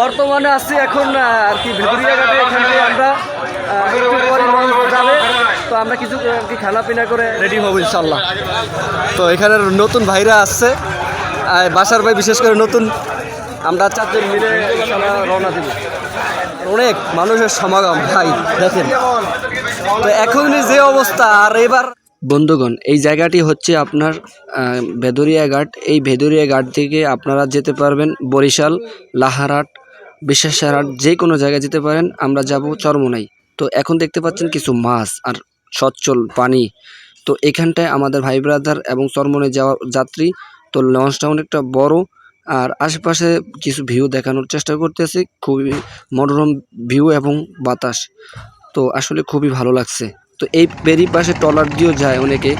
বর্তমানে আছি এখন আর কি ভেদুরিয়া ঘাটে এখানে আমরা তো আমরা কিছু আর পিনা করে রেডি হব ইনশাল্লাহ তো এখানের নতুন ভাইরা আসছে বাসার ভাই বিশেষ করে নতুন, আমরা চারজন মিলে রওনা দিব। অনেক মানুষের সমাগম, ভাই, দেখেন। তো এখনই যে অবস্থা, আর এবার বন্ধুগণ, এই জায়গাটি হচ্ছে আপনার ভেদুরিয়া ঘাট। এই ভেদুরিয়া ঘাট থেকে আপনারা যেতে পারবেন বরিশাল, লাহারাট বিশ্বাসারহাট যে কোনো জায়গায় যেতে পারেন, আমরা যাব চরমোনাই। তো এখন দেখতে পাচ্ছেন কিছু মাছ আর সচ্ছল পানি। তো এখানটায় আমাদের ভাই ব্রাদার এবং চরমোনাই যাওয়া যাত্রী। তো লঞ্চটা অনেকটা বড় আর আশেপাশে কিছু ভিউ দেখানোর চেষ্টা করতেছি। খুবই মনোরম ভিউ এবং বাতাস। তো আসলে খুবই ভালো লাগছে। তো এই পেরি পাশে ট্রলার দিয়েও যায় অনেকে।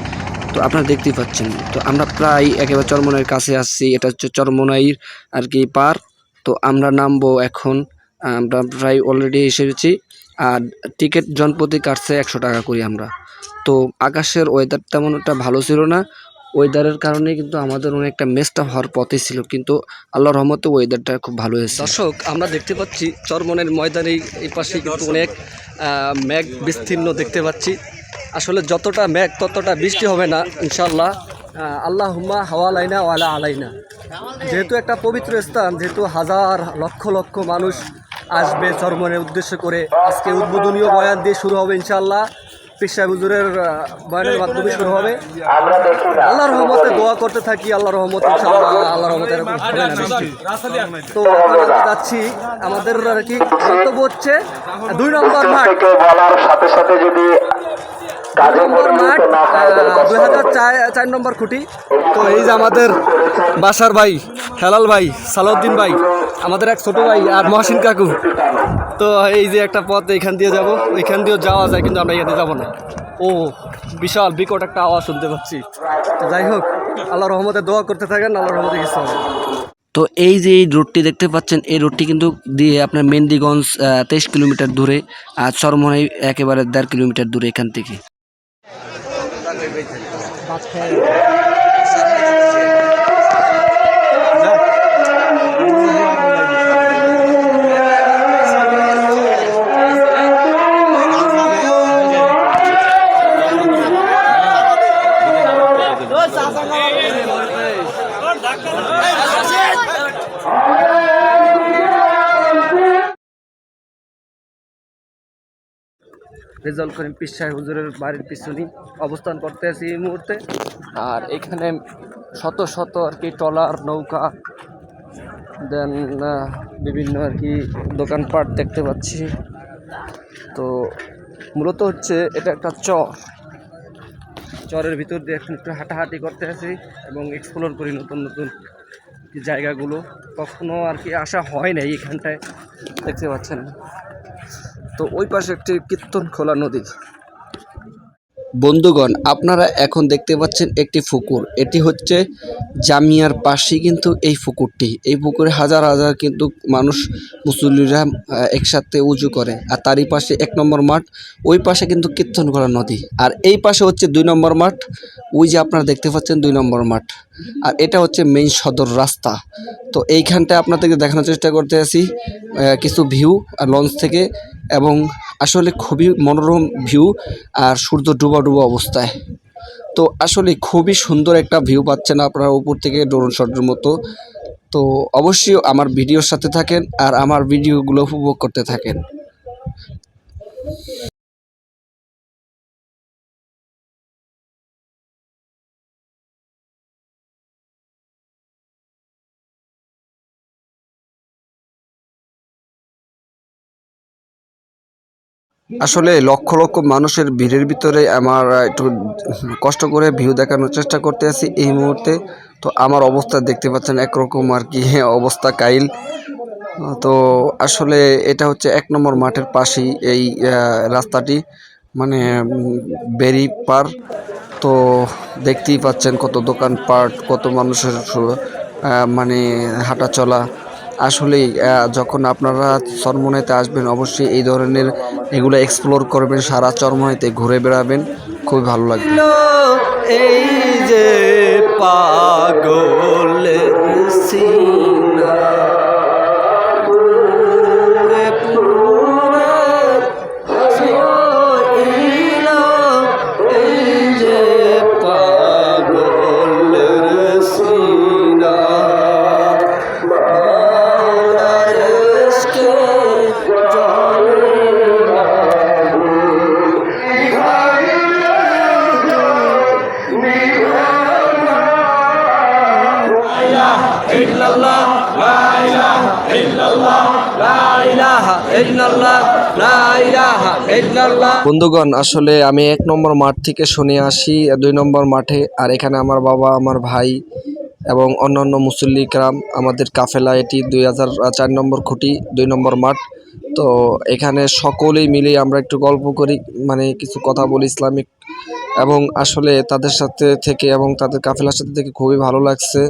তো আপনারা দেখতেই পাচ্ছেন। তো আমরা প্রায় একেবারে চরমনাইয়ের কাছে আসছি। এটা হচ্ছে চরমনাইর আর কি পার তো আমরা নামবো এখন, আমরা প্রায় অলরেডি এসেছি। আর টিকিট জনপ্রতি কাটছে একশো টাকা করি আমরা। তো আকাশের ওয়েদার তেমন একটা ভালো ছিল না। ওয়েদারের কারণে কিন্তু আমাদের অনেকটা মেসটা হওয়ার পথে ছিল, কিন্তু আল্লাহর রহমতে ওয়েদারটা খুব ভালো হয়েছে। দর্শক, আমরা দেখতে পাচ্ছি চরমনের ময়দানে এই পাশে কিন্তু অনেক মেঘ বিস্তীর্ণ দেখতে পাচ্ছি। আসলে যতটা মেঘ ততটা বৃষ্টি হবে না ইনশাল্লাহ আল্লাহ হুম্মা হাওয়া লাইনা ওয়ালা আলাইনা। যেহেতু একটা পবিত্র স্থান যেহেতু হাজার লক্ষ লক্ষ মানুষ আসবে চরমনের উদ্দেশ্য করে আজকে উদ্বোধনীয় বয়ান দিয়ে শুরু হবে ইনশাল্লাহ পেশা হুজুরের আহ, বয়ানের মাধ্যমে শুরু হবে। আল্লাহর রহমতে দোয়া করতে থাকি আল্লাহ রহমত আল্লাহ রহমতে এরকম হবে না বৃষ্টি। তো যাচ্ছি আমাদের আর কি গন্তব্য হচ্ছে দুই নম্বর মাঠ। বলার সাথে সাথে যদি মাঠ দুই হাজার চার নম্বর খুঁটি। তো এই যে আমাদের বাসার ভাই হেলাল ভাই সালাউদ্দিন ভাই আমাদের এক ছোট ভাই আর মহসিন কাকু। তো এই যে একটা পথ এখান দিয়ে যাব এখান দিয়েও যাওয়া যায় কিন্তু আমরা এখানে যাব না। ও বিশাল বিকট একটা আওয়াজ শুনতে পাচ্ছি। তো যাই হোক আল্লাহ রহমতে দোয়া করতে থাকেন আল্লাহ রহমতে কিছু হবে। তো এই যে এই রোডটি দেখতে পাচ্ছেন এই রোডটি কিন্তু দিয়ে আপনার মেন্দিগঞ্জ তেইশ কিলোমিটার দূরে আর চরমনাই একেবারে দেড় কিলোমিটার দূরে এখান থেকে। ভাত খেয়ে ডাক্তার রেজাল্ট করিম পিসাই হুজুরের বাড়ির পিছনে অবস্থান করতে আছি এই মুহূর্তে। আর এখানে শত শত আর কি ট্রলার নৌকা দেন বিভিন্ন আর কি দোকানপাট দেখতে পাচ্ছি। তো মূলত হচ্ছে এটা একটা চর। চরের ভিতর দিয়ে এখন একটু হাঁটাহাঁটি করতে আছি এবং এক্সপ্লোর করি নতুন নতুন জায়গাগুলো। কখনো আর কি আসা হয় নাই এখানটায়। দেখতে পাচ্ছেন। তো ওই পাশে একটি কীর্তন খোলা নদী। বন্ধুগণ, আপনারা এখন দেখতে পাচ্ছেন একটি পুকুর। এটি হচ্ছে জামিয়ার পাশে কিন্তু এই পুকুরটি। এই পুকুরে হাজার হাজার কিন্তু মানুষ, মুসল্লিরা একসাথে উজু করে। আর তারই পাশে এক নম্বর মাঠ, ওই পাশে কিন্তু কীর্তন করা নদী। আর এই পাশে হচ্ছে দুই নম্বর মাঠ, ওই যে আপনারা দেখতে পাচ্ছেন দুই নম্বর মাঠ। আর এটা হচ্ছে মেইন সদর রাস্তা। তো এইখানটায় আপনাদেরকে দেখানোর চেষ্টা করতে আহ, কিছু ভিউ আর লঞ্চ থেকে এবং আসলে খুবই মনোরম ভিউ আর সূর্য ডুবা ডুবা অবস্থায়। তো আসলে খুবই সুন্দর একটা ভিউ পাচ্ছেন আপনারা উপর থেকে ড্রোন শটের মতো। তো অবশ্যই আমার ভিডিওর সাথে থাকেন আর আমার ভিডিওগুলো উপভোগ করতে থাকেন। আসলে লক্ষ লক্ষ মানুষের ভিড়ের ভিতরে আমার একটু কষ্ট করে ভিউ দেখানোর চেষ্টা করতে আছি এই মুহূর্তে। তো আমার অবস্থা দেখতে পাচ্ছেন একরকম আর কি অবস্থা কাইল। তো আসলে এটা হচ্ছে এক নম্বর মাঠের পাশেই এই রাস্তাটি মানে বেরি পার। তো দেখতেই পাচ্ছেন কত দোকানপাট, কত মানুষের মানে হাঁটা চলা আসলেই আহ, যখন আপনারা চরমনাইতে আসবেন অবশ্যই এই ধরনের এগুলো এক্সপ্লোর করবেন সারা চরমনাইতে ঘুরে বেড়াবেন। খুবই ভালো লাগবে। এই যে পাগলের সিনা বন্ধুগণ, আসলে আমি এক নম্বর মাঠ থেকে শুনে আসি, দুই নম্বর মাঠে, আর এখানে আমার বাবা, আমার ভাই এবং অন্যান্য মুসল্লি ক্রাম আমাদের কাফেলা, এটি দুই হাজার চার নম্বর খুঁটি, দুই নম্বর মাঠ। তো এখানে সকলেই মিলে আমরা একটু গল্প করি মানে কিছু কথা বলি ইসলামিক। এবং আসলে তাদের সাথে থেকে এবং তাদের কাফেলার সাথে থেকে খুবই ভালো লাগছে,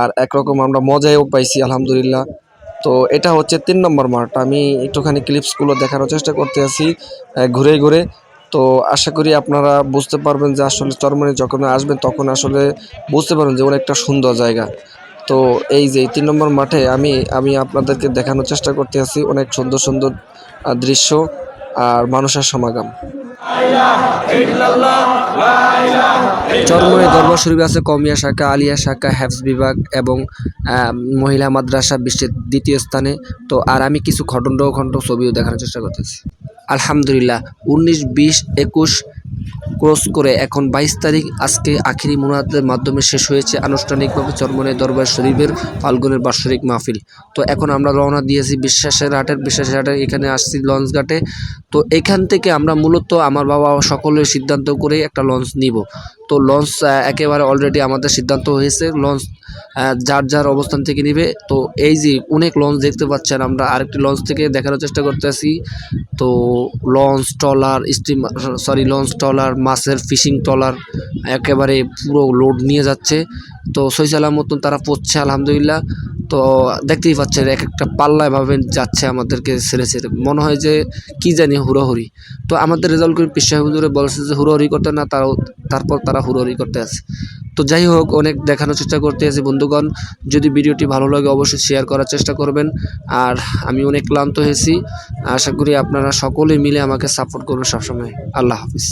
আর একরকম আমরা মজাও পাইছি, আলহামদুলিল্লাহ। তো এটা হচ্ছে তিন নম্বর মাঠ। আমি একটুখানি ক্লিপসগুলো দেখানোর চেষ্টা করতে আছি ঘুরে ঘুরে। তো আশা করি আপনারা বুঝতে পারবেন যে আসলে চরমনি যখন আসবেন তখন আসলে বুঝতে পারবেন যে অনেকটা সুন্দর জায়গা। তো এই যে তিন নম্বর মাঠে আমি আমি আপনাদেরকে দেখানোর চেষ্টা করতে আছি অনেক সুন্দর সুন্দর দৃশ্য আর মানুষের সমাগম। চরমনি দরবার শরীফ আছে কমিয়া শাখা, আলিয়া শাখা হ্যাফস বিভাগ এবং মহিলা মাদ্রাসা বিশ্বের দ্বিতীয় স্থানে। তো আর আমি কিছু খণ্ড খণ্ড ছবিও দেখানোর চেষ্টা করতেছি। আলহামদুলিল্লাহ, উনিশ বিশ একুশ ক্রস করে এখন বাইশ তারিখ, আজকে আখিরি মোনাজাতের মাধ্যমে শেষ হয়েছে আনুষ্ঠানিকভাবে চরমনে দরবার শরীফের ফাল্গুনের বাৎসরিক মাহফিল। তো এখন আমরা রওনা দিয়েছি বিশ্বাসের হাটের, বিশ্বাসের হাটে এখানে আসছি লঞ্চ ঘাটে। তো এখান থেকে আমরা মূলত আমার বাবা সকলের সিদ্ধান্ত করে একটা লঞ্চ নিব। তো লঞ্চ একেবারে অলরেডি আমাদের সিদ্ধান্ত হয়েছে। লঞ্চ যার যার অবস্থান থেকে নিবে। তো এই যে অনেক লঞ্চ দেখতে পাচ্ছেন আমরা, আরেকটি লঞ্চ থেকে দেখানোর চেষ্টা করতেছি। তো launch, trawler steam sorry launch, trawler, মাছের ফিশিং ট্রলার, একেবারে পুরো লোড নিয়ে যাচ্ছে। তো সৈসালার মতন তারা পড়ছে আলহামদুলিল্লাহ। তো দেখতেই পাচ্ছেন, এক একটা পাল্লা এভাবে যাচ্ছে আমাদেরকে ছেড়ে ছেড়ে। মনে হয় যে কি জানি হুড়োহুড়ি। তো আমাদের রেজাল্ট করে পেশা হুজুরে বলছে যে হুড়োহুড়ি করতে না, তারাও, তারপর তারা হুড়োহুড়ি করতে আছে তো যাই হোক, অনেক দেখানোর চেষ্টা করতে আছে বন্ধুগণ। যদি ভিডিওটি ভালো লাগে অবশ্যই শেয়ার করার চেষ্টা করবেন। আর আমি অনেক ক্লান্ত হয়েছি। আশা করি আপনারা সকলে মিলে আমাকে সাপোর্ট করবেন সবসময়। আল্লাহ হাফিজ।